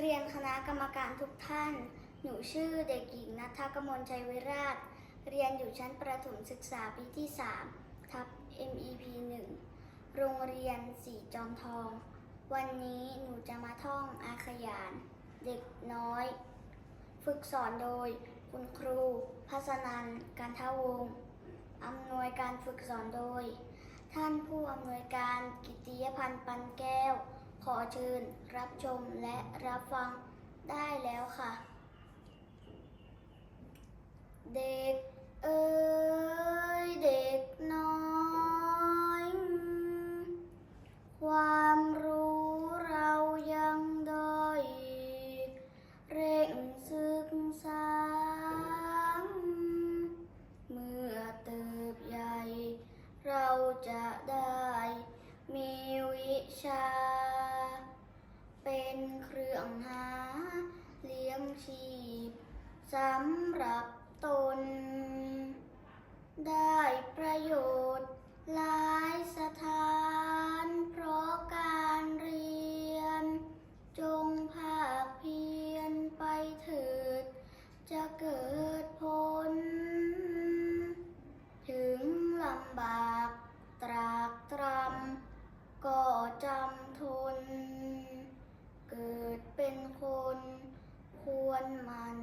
เรียนคณะกรรมการทุกท่าน หนูชื่อเด็กหญิงนัทกมลชัยวิราช เรียนอยู่ชั้นประถมศึกษาปีที่ 3 ทับ MEP 1 โรงเรียนสีจอมทอง วันนี้หนูจะมาท่องอาขยาน เด็กน้อย ฝึกสอนโดย คุณครูพัสนันกันทวงอำนวยการฝึกสอนโดย ท่านผู้อำนวยการกิติยพันธ์ปันแก้ว ขอเชิญรับชมและรับฟังได้แล้วค่ะ เด็กเอ้ยเด็กน้อย ความรู้เรายังด้อย เร่งศึกษาเมื่อเติบใหญ่ เราจะได้มีวิชา โยชน์หลายสถานเพราะการเรียน จงภาคเพียรไปเถิด จะเกิดผล ถึงลำบากตรากตรำก็จำทน เกิดเป็นคนควรมัน